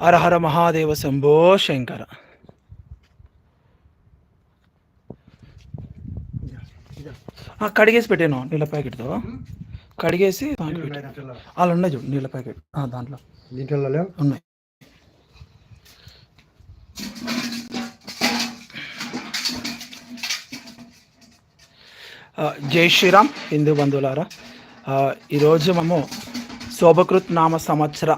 హర హర మహాదేవ శంభో శంకర. కడిగేసి పెట్టాను నీళ్ళ ప్యాకెట్తో. కడిగేసి. అలా ఉన్నాయి చూడు నీళ్ళ ప్యాకెట్. దాంట్లో. దీంట్లో ఉన్నాయి. జై శ్రీరామ్ హిందూ బంధువులారా. ఈరోజు మేము శోభకృత్ నామ సంవత్సర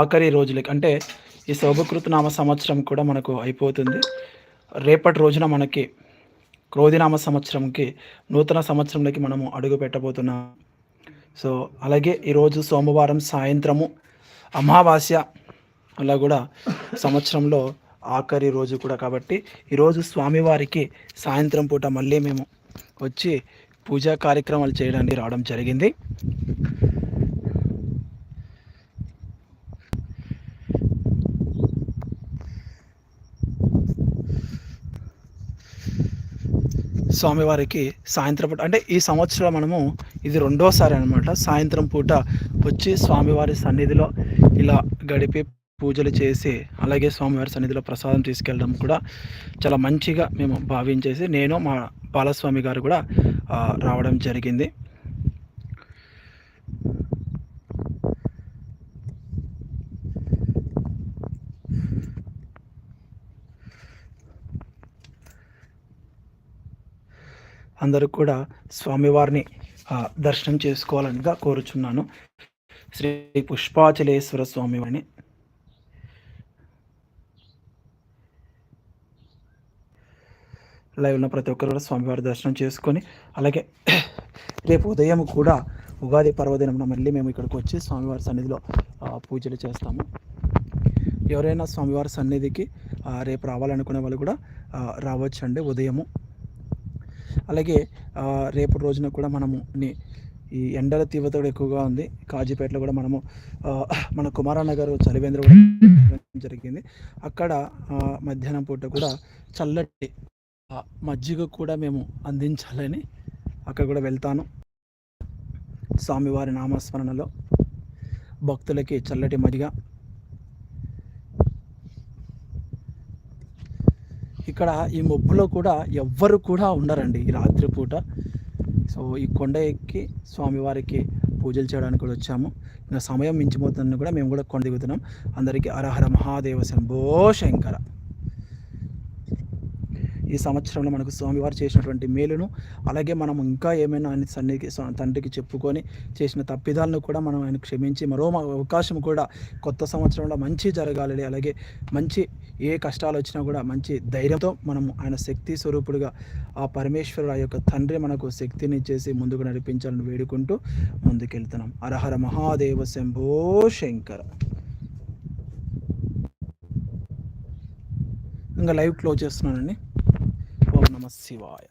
ఆఖరి రోజులకి అంటే ఈ శోభకృతనామ సంవత్సరం కూడా మనకు అయిపోతుంది. రేపటి రోజున మనకి క్రోధినామ సంవత్సరంకి నూతన సంవత్సరంలోకి మనము అడుగు పెట్టబోతున్నాం. సో అలాగే ఈరోజు సోమవారం సాయంత్రము అమావాస్య అలా కూడా సంవత్సరంలో ఆఖరి రోజు కూడా కాబట్టి ఈరోజు స్వామివారికి సాయంత్రం పూట మళ్ళీ మేము వచ్చి పూజా కార్యక్రమాలు చేయడానికి రావడం జరిగింది. స్వామివారికి సాయంత్రం పూట అంటే ఈ సంవత్సరం మనము ఇది రెండోసారి అనమాట సాయంత్రం పూట వచ్చి స్వామివారి సన్నిధిలో ఇలా గడిపి పూజలు చేసి అలాగే స్వామివారి సన్నిధిలో ప్రసాదం తీసుకెళ్ళడం కూడా చాలా మంచిగా మేము భావించేసి నేను మా బాలస్వామి గారు కూడా రావడం జరిగింది. అందరూ కూడా స్వామివారిని దర్శనం చేసుకోవాలనిగా కోరుచున్నాను. శ్రీ పుష్పాచలేశ్వర స్వామివారిని. లైవ్ ఉన్న ప్రతి ఒక్కరు కూడా స్వామివారి దర్శనం చేసుకొని అలాగే రేపు ఉదయం కూడా ఉగాది పర్వదినం మళ్ళీ మేము ఇక్కడికి వచ్చి స్వామివారి సన్నిధిలో పూజలు చేస్తాము. ఎవరైనా స్వామివారి సన్నిధికి రేపు రావాలనుకునే వాళ్ళు కూడా రావచ్చు రావచ్చండి ఉదయము. అలాగే రేపు రోజున కూడా మనము ఈ ఎండల తీవ్రత కూడా ఎక్కువగా ఉంది. కాజీపేటలో కూడా మనము మన కుమారనగర్ చలివేంద్ర కూడా జరిగింది. అక్కడ మధ్యాహ్నం పూట కూడా చల్లటి మజ్జిగ కూడా మేము అందించాలని అక్కడ కూడా వెళ్తాను. స్వామివారి నామస్మరణలో భక్తులకి చల్లటి మజ్జిగ ఇక్కడ ఈ మొబ్బులో కూడా ఎవ్వరు కూడా ఉండరండి ఈ రాత్రిపూట. సో ఈ కొండ ఎక్కి స్వామివారికి పూజలు చేయడానికి కూడా వచ్చాము. ఇంకా సమయం మించిపోతుందని కూడా మేము కూడా కొండ దిగుతున్నాం అందరికీ అరహర మహాదేవ శంభో శంకర. ఈ సంవత్సరంలో మనకు స్వామివారు చేసినటువంటి మేలును అలాగే మనం ఇంకా ఏమైనా ఆయన సన్నిధి తండ్రికి చెప్పుకొని చేసిన తప్పిదాలను కూడా మనం ఆయన క్షమించి మరో అవకాశం కూడా కొత్త సంవత్సరంలో మంచి జరగాలి అలాగే మంచి ఏ కష్టాలు వచ్చినా కూడా మంచి ధైర్యంతో మనం ఆయన శక్తి స్వరూపుడుగా ఆ పరమేశ్వరుడు ఆ యొక్క తండ్రి మనకు శక్తిని ఇచ్చేసి ముందుకు నడిపించాలని వేడుకుంటూ ముందుకెళ్తున్నాం. అరహర మహాదేవ శంభో శంకర. ఇంకా లైవ్ క్లోజ్ చేస్తున్నానండి. నమ శివాయ.